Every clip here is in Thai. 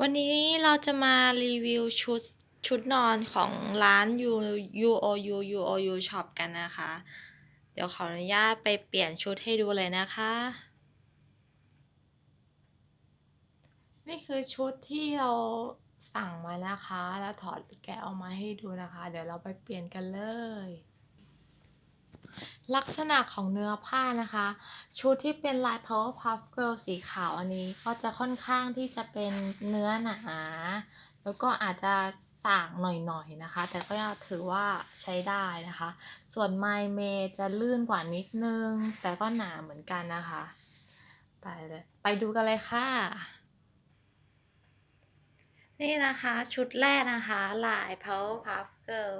วันนี้เราจะมารีวิวชุดชุดนอนของร้าน U UOU UOU Shop กันนะคะ เดี๋ยวขออนุญาตไปเปลี่ยนชุดให้ดูเลยนะคะ นี่คือชุดที่เราสั่งมานะคะ แล้วถอดแกะออกมาให้ดูนะคะ เดี๋ยวเราไปเปลี่ยนกันเลย ลักษณะของเนื้อผ้านะคะ ชุดที่เป็นลาย Power Puff Girl สีขาวอันนี้ก็จะค่อนข้างที่จะเป็นเนื้อหนา แล้วก็อาจจะสางหน่อยๆนะคะ แต่ก็ยังถือว่าใช้ได้นะคะ ส่วน My May จะลื่นกว่านิดนึง แต่ก็หนาเหมือนกันนะคะ ไปเลยไปดูกันเลยค่ะ นี่นะคะชุดแรกนะคะลาย Power Puff Girl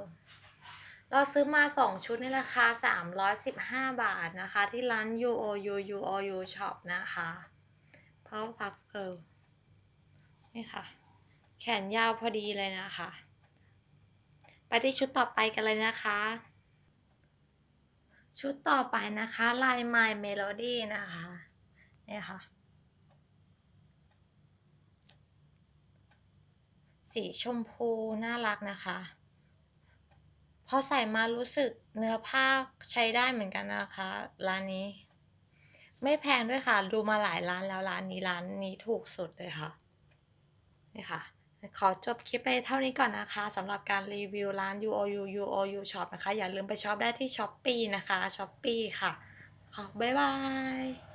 เราซื้อมา 2 ชุดในราคา 315 บาทนะคะ ที่ร้าน UOU UOU Shop นะคะ Power Puff Girl นี่ค่ะ แขนยาวพอดีเลยนะคะ ไปที่ชุดต่อไปกันเลยนะคะ ชุดต่อไปนะคะลาย My Melody นะคะนี่ค่ะ สีชมพูน่ารักนะคะ อใส่มารู้สึกเนื้อผ้าใช้ได้เหมือนกันนะคะ ร้านนี้ ไม่แพงด้วยค่ะ ดูมาหลายร้านแล้วร้านนี้ร้านนี้ถูกสุดเลยค่ะนี่ค่ะ ขอจบคลิปไปเท่านี้ก่อนนะคะสำหรับการรีวิวร้าน UOU UOU Shop นะคะ อย่าลืมไปช็อปได้ที่ Shopee นะคะ Shopee ค่ะขอบ๊ายบาย